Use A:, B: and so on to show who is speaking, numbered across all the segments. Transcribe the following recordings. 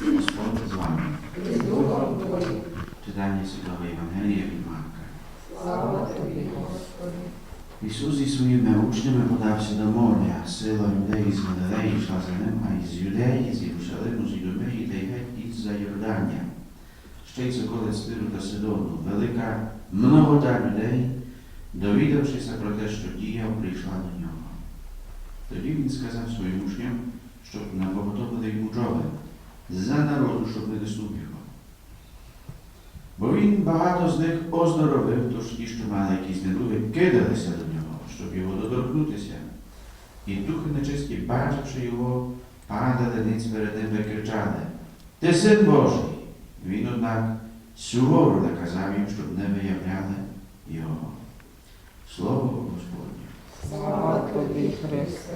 A: Господь з вами.
B: і з Духом Твоїм.
A: Читання Святого Євангелія від Марка.
B: Слава Тобі, Господи.
A: Ісус зі своїми учнями подався до моря. Сила людей із Галилеї йшла за ним, а із Юдеї, з Єрусалиму, з Ідомеї та й геть із за Йордання. Ще й з околиць Тиру та Сидону. Велика многота людей, довідавшися про те, що діяв, прийшла до нього. Тоді він сказав своїм учням, щоб напоготовили йому човен за народу, щоб не неснув його. Бо він багато з них оздоровив, тож ті, що мали якісь недуги, кидалися до нього, щоб його доторкнутися. І духи нечисті, бачивши його, падали ниць перед ним і кричали Ти син Божий! Він, однак, суворо наказав їм, щоб не виявляли його. Слово Господнє.
B: Слава Тобі, Христе.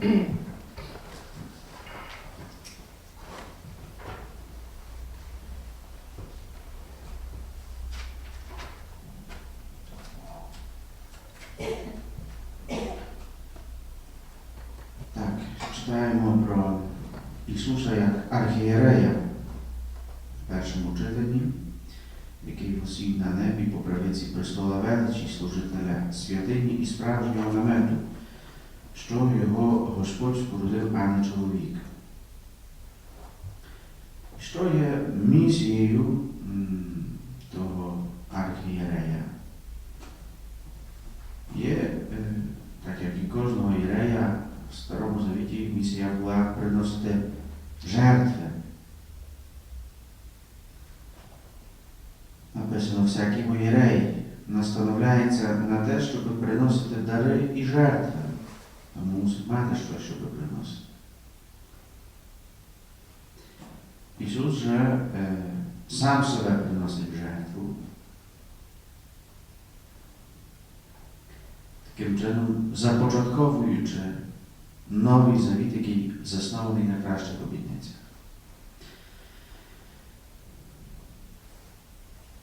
A: Так, читаємо про Ісуса як архієрея в першому читанні, який посів на небі по правиці престола величі служителя святині і справжнього намету, що його Господь спорудив, а не чоловік. Що є місією того архієрея? Є, е, так як і кожного єрея, в Старому Завіті місія була приносити жертви. Написано, всякий єрей настановляється на те, щоб приносити дари і жертви. Тому мусить мати щось, щоб приносити. Ісус же е, сам себе приносить в жертву. Таким чином, започатковуючи новий завіт, який заснований на кращих обітницях.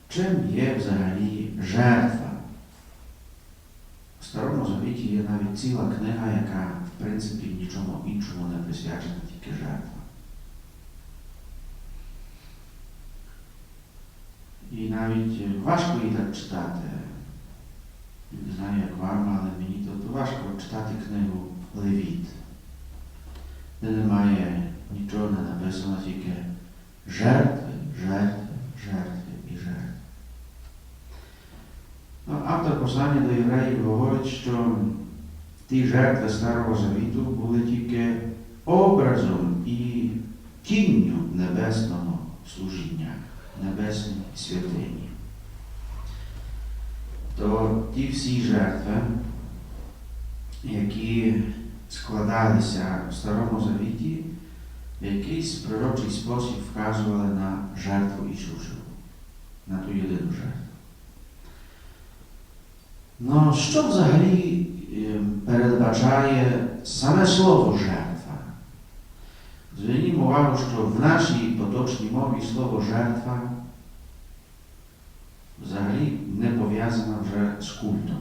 A: Чим є взагалі жертва? В Старому Завіті є навіть ціла книга, яка в принципі нічому іншому не присвячена, тільки жертва. І навіть важко її так читати. Не знаю, як вам, але мені тут важко читати книгу Левіт, де немає нічого не написано, тільки жертви, жертви, жертви і жертви. Ну, автор послання до євреїв говорить, що ті жертви Старого Завіту були тільки образом і тінню небесного служіння, небесній святині то ті всі жертви, які складалися в Старому Завіті, в якийсь пророчий спосіб вказували на жертву Ісусу, на ту єдину жертву. Ну, що взагалі передбачає саме слово жертва? Звернімо увагу, що в нашій поточній мові слово жертва взагалі не пов'язана вже з культом.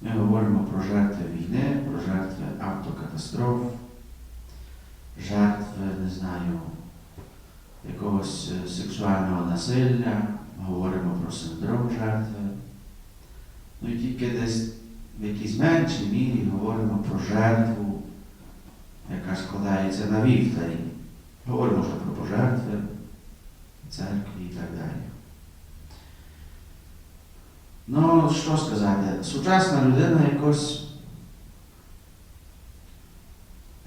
A: Ми говоримо про жертви війни, про жертви автокатастроф, жертви, не знаю, якогось е, сексуального насилля, говоримо про синдром жертви. Ну і тільки десь в якійсь меншій мірі говоримо про жертву, яка складається на вівтарі. Говоримо вже про пожертви, церкві і так далі. Ну, що сказати, сучасна людина якось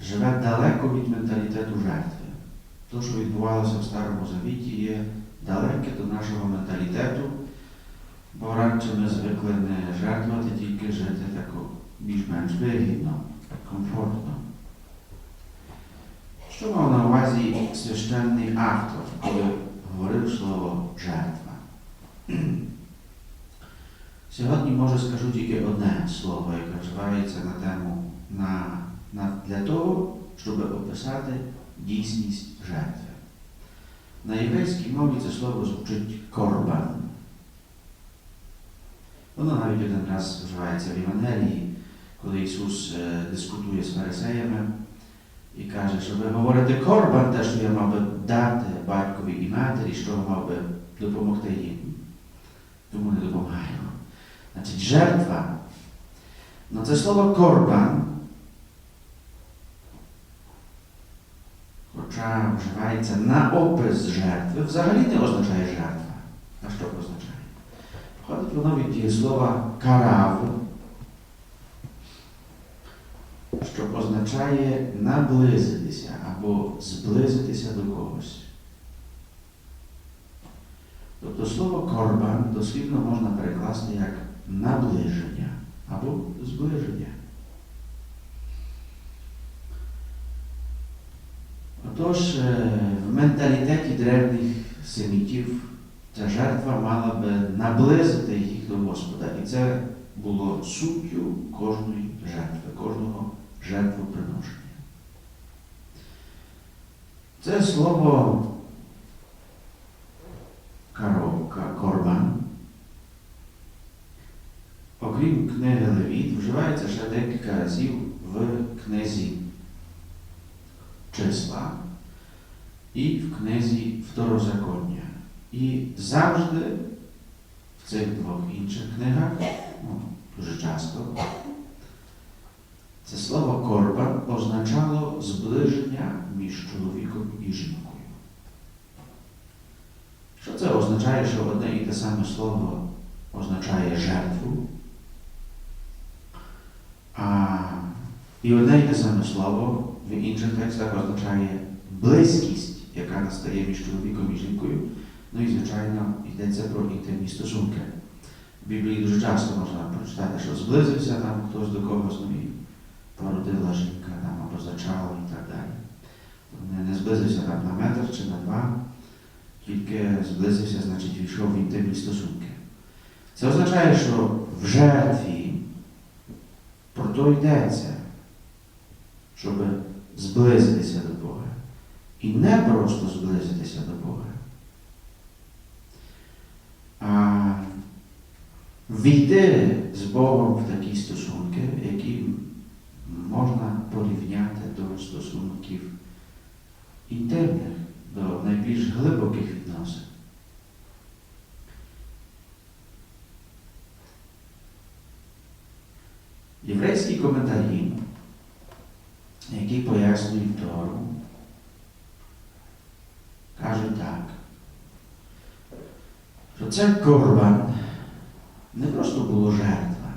A: живе далеко від менталітету жертви. Те, що відбувалося в Старому Завіті, є далеке до нашого менталітету, бо раніше ми звикли не жертвувати, тільки жити так більш-менш вигідно, комфортно. Що мав на увазі священний автор, коли говорив слово жертва? Сьогодні, може, скажу тільки одне слово, яке вживається на тему на, на, для того, щоб описати дійсність жертви. На єврейській мові це слово звучить корбан. Воно навіть один раз вживається в Євангелії, коли Ісус е, дискутує з фарисеями і каже, що ви говорите корбан, те, що я мав би дати батькові і матері, що мав би допомогти їм. Тому не допомагаю. Значить, жертва. Ну це слово корбан, хоча вживається на опис жертви, взагалі не означає жертва. А що означає? Воно від дієслова карав, що означає наблизитися або зблизитися до когось. Тобто слово корбан дослівно можна перекласти як наближення або зближення. Отож, е, в менталітеті древніх семітів ця жертва мала би наблизити їх до Господа. І це було суттю кожної жертви, кожного жертвоприношення. Це слово коробка, корбан. Окрім книги Левіт, вживається ще декілька разів в книзі числа і в книзі Второзаконня. І завжди в цих двох інших книгах, ну, дуже часто, це слово корбан означало зближення між чоловіком і жінкою. Що це означає, що одне і те саме слово означає жертву, а і одне і те саме слово в інших текстах означає близькість, яка настає між чоловіком і жінкою. Ну і, звичайно, йдеться про інтимні стосунки. В Біблії дуже часто можна прочитати, що зблизився там хтось до когось, ну і породила жінка там або зачала і так далі. Не, не зблизився там на метр чи на два, тільки зблизився, значить, війшов в інтимні стосунки. Це означає, що в жертві про то йдеться, щоб зблизитися до Бога. І не просто зблизитися до Бога, війти з Богом в такі стосунки, які можна порівняти до стосунків інтимних, до найбільш глибоких відносин. Єврейські коментарі, які пояснюють Тору, кажуть так, що це корбан не просто було жертва.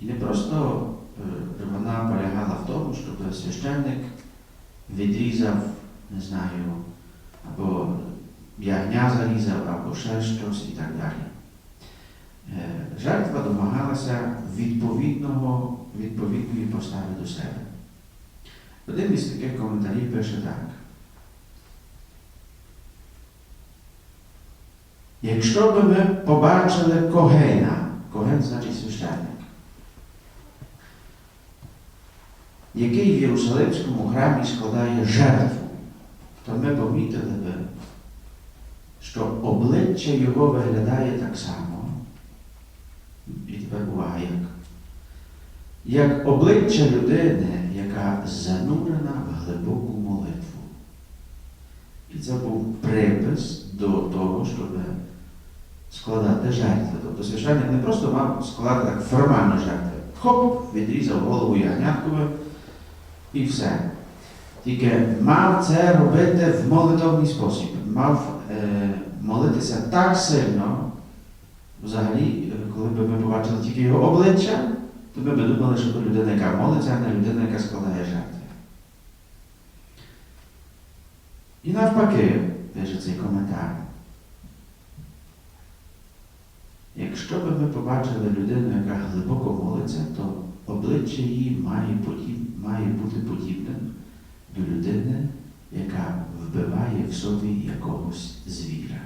A: І не просто е, вона полягала в тому, щоб священник відрізав, не знаю, або ягня зарізав, або ще щось і так далі. Е, Жертва домагалася відповідного, відповідної постави до себе. Один із таких коментарів пише так. Якщо би ми побачили когена, коген значить священник, який в Єрусалимському храмі складає жертву, то ми помітили би, що обличчя його виглядає так само. І тепер увага як. Як обличчя людини, яка занурена в глибоку молитву. І це був припис до того, щоб складати жертви. Тобто священник не просто мав складати так формально жертви. Хоп, відрізав голову ягняткове і все. Тільки мав це робити в молитовний спосіб. Мав е, молитися так сильно, взагалі, е, коли б ми побачили тільки його обличчя, то ми б думали, що то людина, яка молиться, а не людина, яка складає жертви. І навпаки, пише цей коментар. Якщо б ми побачили людину, яка глибоко молиться, то обличчя її має, подіб, має бути подібним до людини, яка вбиває в собі якогось звіра.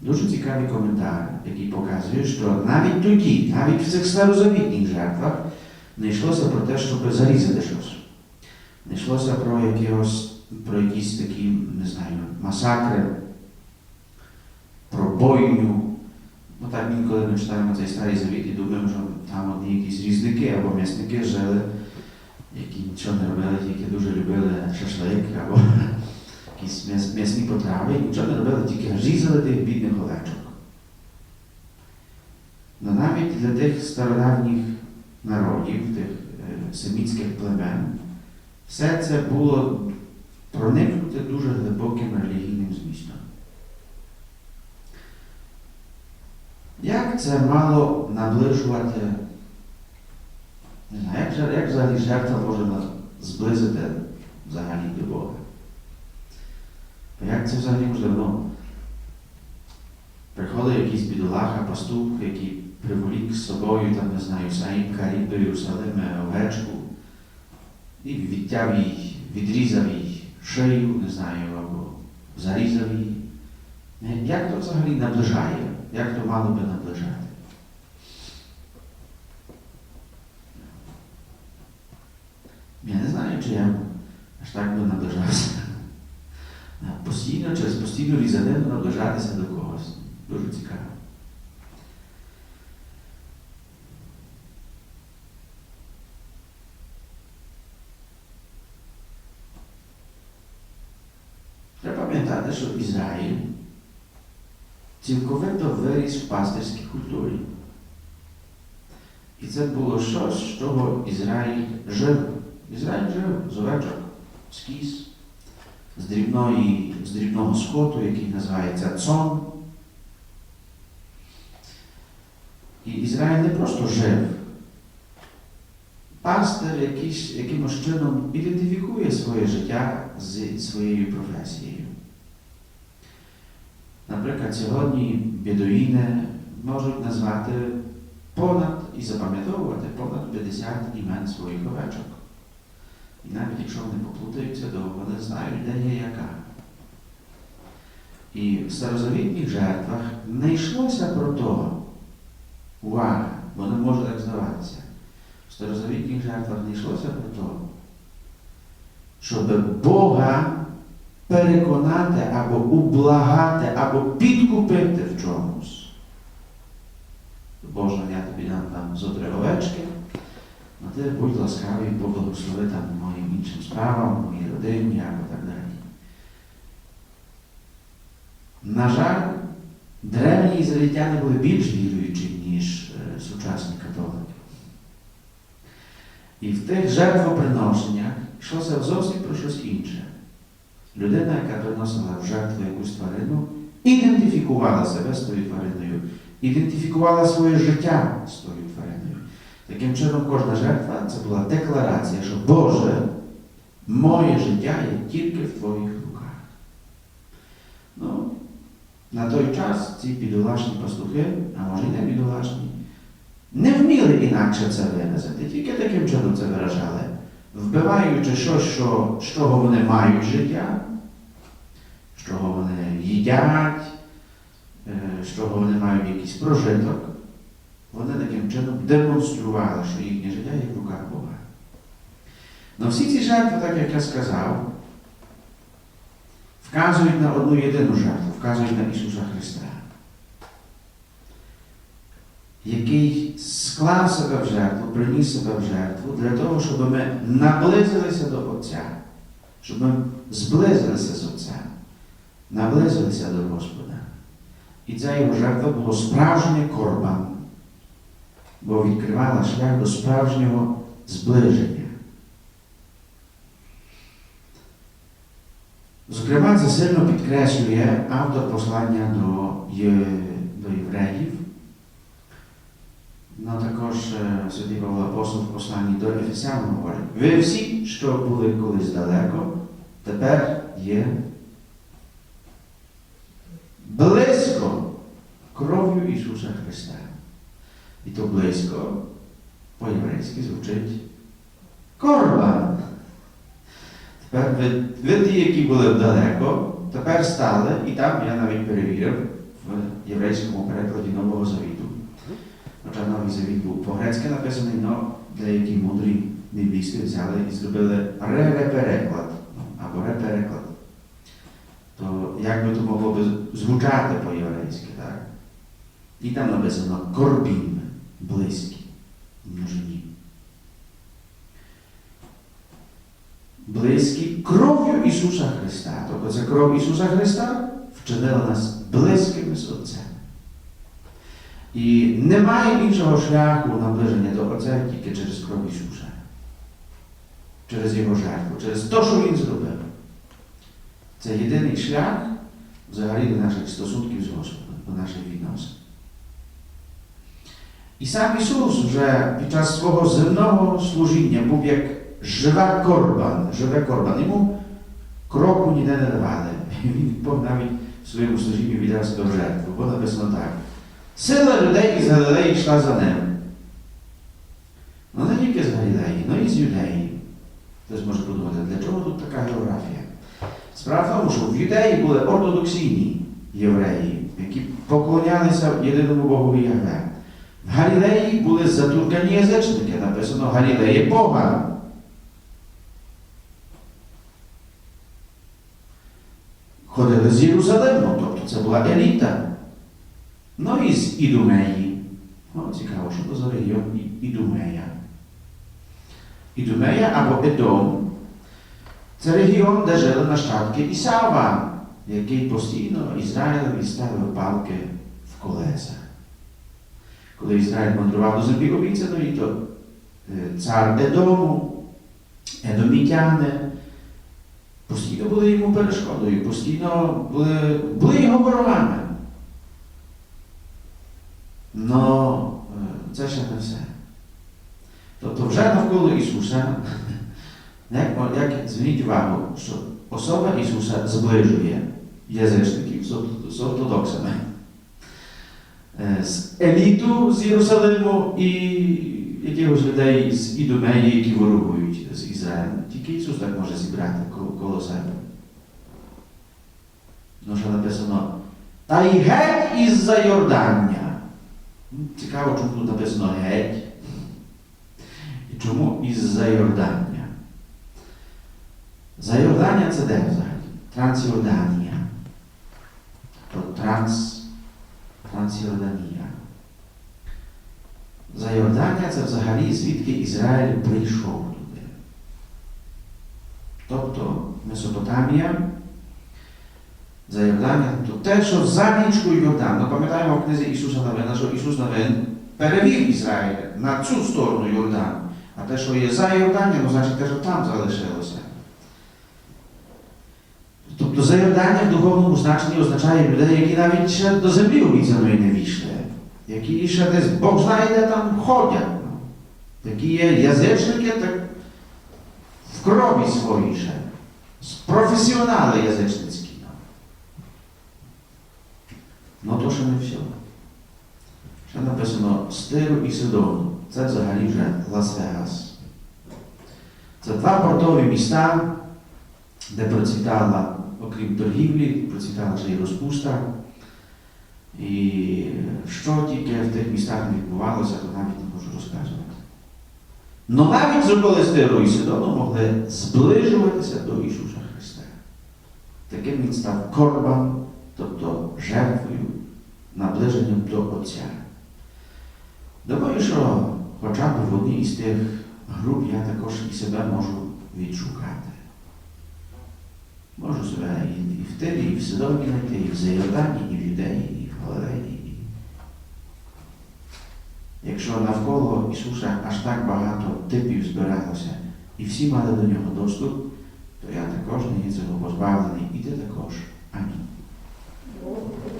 A: Дуже цікавий коментар, який показує, що навіть тоді, навіть в цих старозавітніх жертвах, не йшлося про те, щоб зарізати щось. Не йшлося про якихось, про якісь такі, не знаю, масакри, про бойню. Ну, Ну так інколи ми читаємо цей старий завіт і думаємо, що там одні якісь різники або м'ясники жили, які нічого не робили, тільки дуже любили шашлик або якісь м'ясні потрави, і нічого не робили, тільки різали тих бідних овечок. Но навіть для тих стародавніх народів, тих е, семітських племен, все це було проникнуте дуже глибоким релігійним змістом. Як це мало наближувати, не знаю, як, як взагалі жертва може нас зблизити взагалі до Бога? Як це взагалі можливо? Приходить якийсь бідолаха, пастух, який приволік з собою, там, не знаю, Саїмка, рід до Єрусалима, овечку, і відтяв їй, відрізав їй шию, не знаю, або зарізав її. Е, Як то взагалі наближає? Як то мало би наближати? Я не знаю, чи я аж так би наближався. Постійно, через постійну різанину наближатися до когось. Дуже цікаво. Треба пам'ятати, що Ізраїль цілковито виріс в пастирській культурі. І це було щось, з чого Ізраїль жив. Ізраїль жив з овечок, з кіз, з, дрібної, з дрібного скоту, який називається цон. І Ізраїль не просто жив. Пастир якимось чином ідентифікує своє життя з своєю професією. Наприклад, сьогодні бідуїни можуть назвати понад і запам'ятовувати понад 50 імен своїх овечок. І навіть якщо вони поплутаються, то вони знають, де є яка. І в старозавітніх жертвах не йшлося про то. Увага, бо не може так здаватися. В старозавітніх жертвах не йшлося про то, щоб Бога переконати або ублагати, або підкупити в чомусь. Боже, я тобі дам там зо три овечки, а ти будь ласкавий, поблагослови там моїм іншим справам, моїй родині або так далі. На жаль, древні ізраїльтяни були більш віруючі, ніж е, сучасні католики. І в тих жертвоприношеннях йшлося зовсім про щось інше. Людина, яка приносила в жертву якусь тварину, ідентифікувала себе з тою твариною, ідентифікувала своє життя з тою твариною. Таким чином, кожна жертва це була декларація, що Боже, моє життя є тільки в Твоїх руках. Ну, на той час ці бідолашні пастухи, а може й не бідолашні, не вміли інакше це виразити, тільки таким чином це виражали, вбиваючи щось, що, з чого вони мають життя, з чого вони їдять, е, з чого вони мають якийсь прожиток, вони таким чином демонстрували, що їхнє життя є в руках Бога. Но всі ці жертви, так як я сказав, вказують на одну єдину жертву, вказують на Ісуса Христа, який склав себе в жертву, приніс себе в жертву для того, щоб ми наблизилися до Отця, щоб ми зблизилися з Отцем, наблизилися до Господа. І ця його жертва була справжній корбан, бо відкривала шлях до справжнього зближення. Зокрема, це сильно підкреслює автор послання до, Є- до євреїв. Ну також е, святий Павло Апостол в посланні до Ефесян говорить, ви всі, що були колись далеко, тепер є близько кров'ю Ісуса Христа. І то близько по-єврейськи звучить корбан. Тепер ви, ви ті, які були далеко, тепер стали, і там я навіть перевірив в єврейському перекладі Нового Завіту. Хоча Новий Завіт був по-грецьки написаний, але деякі мудрі біблісти взяли і зробили ререпереклад або репереклад. То як би то могло би звучати по-єврейськи, так? І там написано корбін, близькі, множині. Близькі кров'ю Ісуса Христа. Тобто це кров Ісуса Христа вчинила нас близькими з Отцем. І немає іншого шляху наближення до Отця тільки через кров Ісуса. Через Його жертву, через те, що Він зробив. Це єдиний шлях взагалі до наших стосунків з Господом, до наших відносин. І сам Ісус вже під час свого земного служіння був як жива корбан, живе корбан. Йому кроку ніде не давали. Він Бог навіть в своєму служінні віддав себе в жертву. Бо написано так. Сила людей із Галилеї йшла за ним. Ну не тільки з Галілеї, але і з Юдеї. Хтось може подумати, для чого тут така географія? Справа в тому, що в Юдеї були ортодоксійні євреї, які поклонялися єдиному Богові Ягве. В Галілеї були затуркані язичники, написано Галілеї Бога. Ходили з Єрусалиму, тобто це була еліта. Ну і з Ідумеї. О, цікаво, що то за регіон Ідумея. Ідумея або Едом це регіон, де жили нащадки Ісава, який постійно Ізраїлеві ставив палки в колеса. Коли Ізраїль мандрував до землі обіцяної, то цар Едому, едомітяни постійно були йому перешкодою, постійно були, були його ворогами. Но е, це ще не все. Тобто вже навколо Ісуса, як, зверніть увагу, що особа Ісуса зближує язичників з ортодоксами, Е, з еліту з Єрусалиму і якихось людей з Ідомеї, які ворогують з Ізраїлем. Тільки Ісус так може зібрати коло себе. Ну, що написано, та й геть із-за Йордання. Ну, Цікаво, чому тут написано геть. І чому із-за Йордання? За Йордання це де взагалі? Трансйорданія. То транс, Трансйорданія. За Йордання це взагалі звідки Ізраїль прийшов туди. Тобто Месопотамія, за Йордання, то те, що за річкою Йордан. Ми пам'ятаємо в книзі Ісуса Новина, що Ісус Новин перевів Ізраїль на цю сторону Йордану. А те, що є за Йорданія, ну значить те, що там залишилося. Тобто за Йордання в духовному значенні означає людей, які навіть ще до землі обіцяної не війшли, які ще десь Бог знає, де там ходять. ну. Які є язичники, так в крові своїй ще. Професіонали язичницькі. Ну. Ну то ще не все. Ще написано з Тиру і Сидону. Це взагалі вже Лас-Вегас. Це два портові міста, де процвітала, окрім торгівлі, процвітала ще й розпуста. І що тільки в тих містах не відбувалося, то навіть не можу розказувати. Но навіть зробили з Тиру і Сидону могли зближуватися до Ісуса Христа. Таким він став корбан, тобто жертвою, наближенням до Отця. Думаю, що хоча б в одній із тих груп я також і себе можу відшукати. Можу себе і, в Тирі, і в Сидоні знайти, і в Зайордані, і в Юдеї, і в Галилеї. І... Якщо навколо Ісуса аж так багато типів збиралося, і всі мали до нього доступ, то я також не є цього позбавлений, і ти також. Амінь. Thank you.